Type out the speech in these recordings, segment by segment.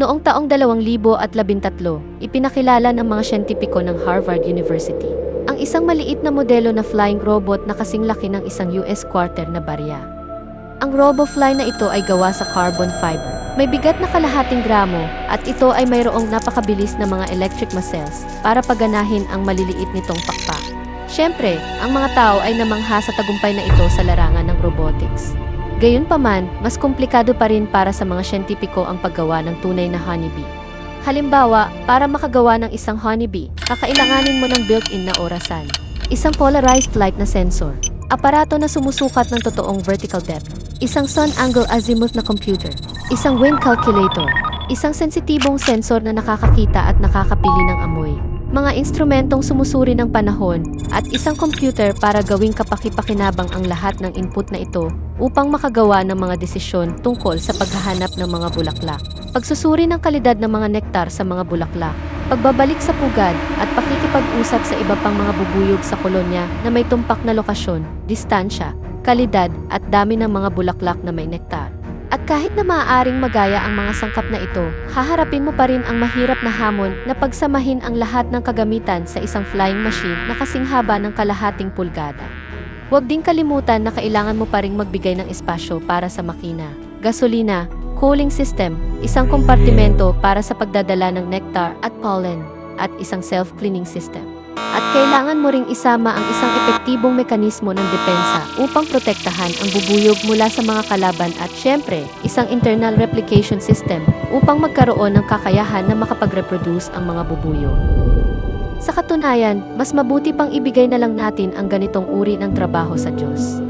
Noong taong 2013, ipinakilala ng mga siyentipiko ng Harvard University ang isang maliit na modelo na flying robot na kasing laki ng isang US quarter na barya. Ang RoboFly na ito ay gawa sa carbon fiber. May bigat na kalahating gramo at ito ay mayroong napakabilis na mga electric muscles para paganahin ang maliliit nitong pakpak. Siyempre, ang mga tao ay namangha sa tagumpay na ito sa larangan ng robotics. Gayunpaman, mas komplikado pa rin para sa mga siyentipiko ang paggawa ng tunay na honeybee. Halimbawa, para makagawa ng isang honeybee, kakailanganin mo ng built-in na orasan. Isang polarized light na sensor, aparato na sumusukat ng totoong vertical depth, isang sun angle azimuth na computer, isang wind calculator, isang sensitibong sensor na nakakakita at nakakapili ng amoy, mga instrumentong sumusuri ng panahon, at isang computer para gawing kapaki-pakinabang ang lahat ng input na ito upang makagawa ng mga desisyon tungkol sa paghahanap ng mga bulaklak. Pagsusuri ng kalidad ng mga nektar sa mga bulaklak, pagbabalik sa pugad at pakikipag-usap sa iba pang mga bubuyog sa kolonya na may tumpak na lokasyon, distansya, kalidad at dami ng mga bulaklak na may nektar. Kahit na maaaring magaya ang mga sangkap na ito, haharapin mo pa rin ang mahirap na hamon na pagsamahin ang lahat ng kagamitan sa isang flying machine na kasing haba ng kalahating pulgada. Huwag ding kalimutan na kailangan mo pa ring magbigay ng espasyo para sa makina, gasolina, cooling system, isang kompartimento para sa pagdadala ng nectar at pollen, at isang self-cleaning system. At kailangan mo ring isama ang isang epektibong mekanismo ng depensa upang protektahan ang bubuyog mula sa mga kalaban at syempre, isang internal replication system upang magkaroon ng kakayahan na makapag-reproduce ang mga bubuyog. Sa katunayan, mas mabuti pang ibigay na lang natin ang ganitong uri ng trabaho sa Diyos.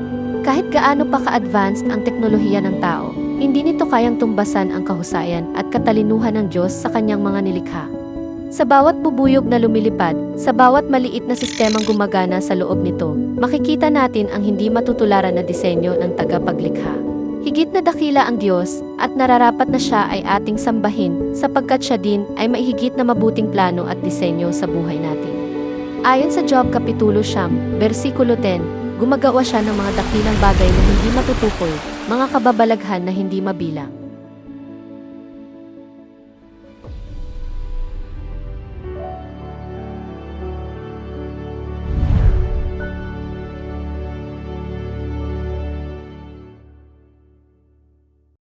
Kahit gaano pa ka-advanced ang teknolohiya ng tao, hindi nito kayang tumbasan ang kahusayan at katalinuhan ng Diyos sa kanyang mga nilikha. Sa bawat bubuyog na lumilipad, sa bawat maliit na sistemang gumagana sa loob nito, makikita natin ang hindi matutularan na disenyo ng tagapaglikha. Higit na dakila ang Diyos at nararapat na siya ay ating sambahin sapagkat siya din ay may higit na mabuting plano at disenyo sa buhay natin. Ayon sa Job Kapitulo Siyam, versikulo 10, gumagawa siya ng mga dakilang bagay na hindi matutukoy, mga kababalaghan na hindi mabilang.